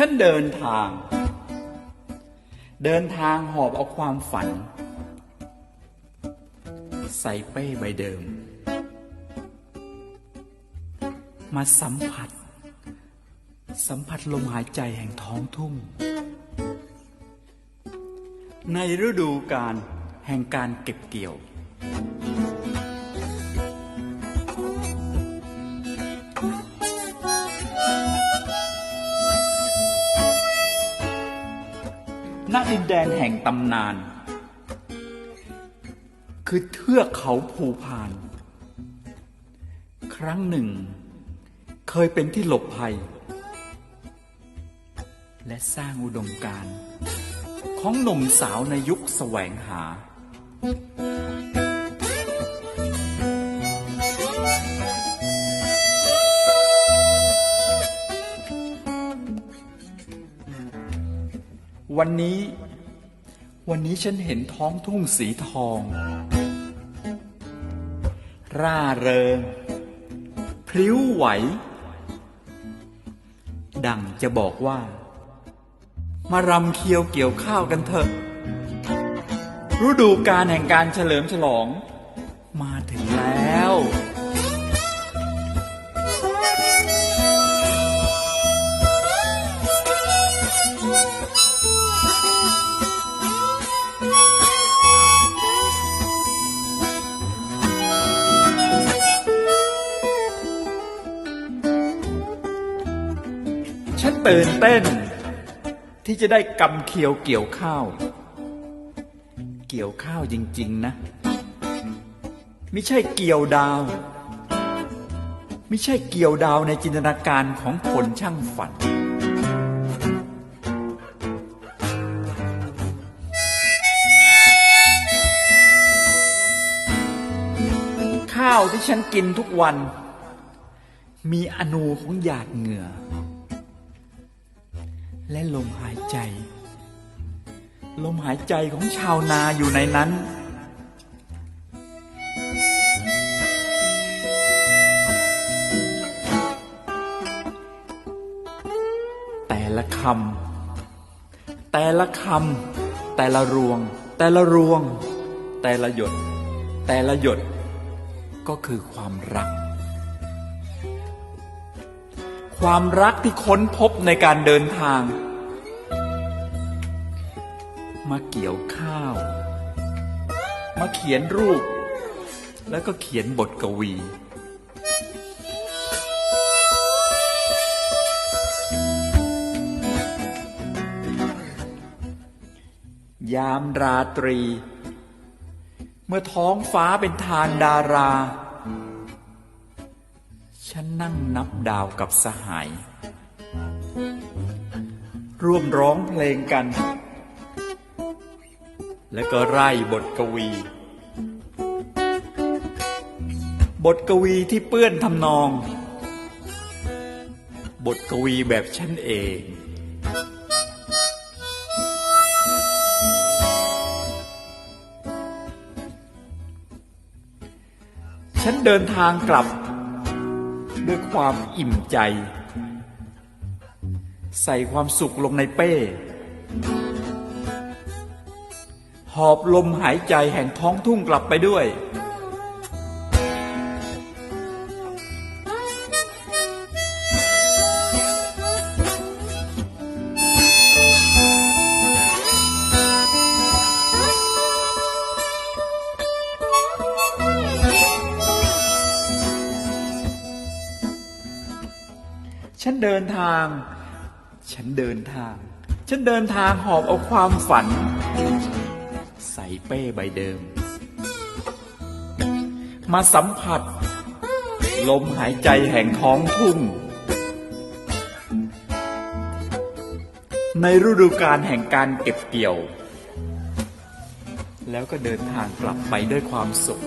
ฉันเดินทาง เดินทางหอบเอาความฝัน ใส่เป้ใบเดิม มาสัมผัส สัมผัสลมหายใจแห่งท้องทุ่ง ในฤดูการแห่งการเก็บเกี่ยว ดินแดนแห่งตำนาน คือเทือกเขาภูพาน ครั้งหนึ่ง เคยเป็นที่หลบภัย และสร้างอุดมการณ์ของหนุ่มสาวในยุคแสวงหา วันนี้ วันนี้ฉันเห็นท้องทุ่งสีทอง ร่าเริง พลิ้วไหว ดังจะบอกว่า มารำเคียวเกี่ยวข้าวกันเถอะฤดูการแห่งการเฉลิมฉลอง มาถึงแล้ว ฉันตื่นเต้น ที่จะได้กำเคียวเกี่ยวข้าว เกี่ยวข้าวจริง ๆ นะ ไม่ใช่เกี่ยวดาว ไม่ใช่เกี่ยวดาวในจินตนาการของคนช่างฝันข้าวที่ฉันกินทุกวัน มีอนูของหยาดเหงื่อ และลมหายใจ ลมหายใจของชาวนาอยู่ในนั้น แต่ละคำแต่ละคำแต่ละรวง แต่ละรวง แต่ละหยด แต่ละหยด ก็คือความรัก ความรักที่ค้นพบในการเดินทาง มาเกี่ยวข้าว มาเขียนรูป แล้วก็เขียนบทกวี ยามราตรี เมื่อท้องฟ้าเป็นทานดารา ฉันนั่งนับดาวกับสหาย ร่วมร้องเพลงกัน แล้วก็ไร่บทกวี บทกวีที่เปื้อนทำนอง บทกวีแบบฉันเองฉันเดินทางกลับ ด้วยความอิ่มใจ ใส่ความสุขลงในเป้ หอบลมหายใจแห่งท้องทุ่งกลับไปด้วย เดินทาง ฉันเดินทาง ฉันเดินทางหอบเอาความฝัน ใส่เป้ใบเดิม มาสัมผัส ลมหายใจแห่งท้องทุ่ง ในฤดูกาลแห่งการเก็บเกี่ยว แล้วก็เดินทางกลับไปด้วยความสุข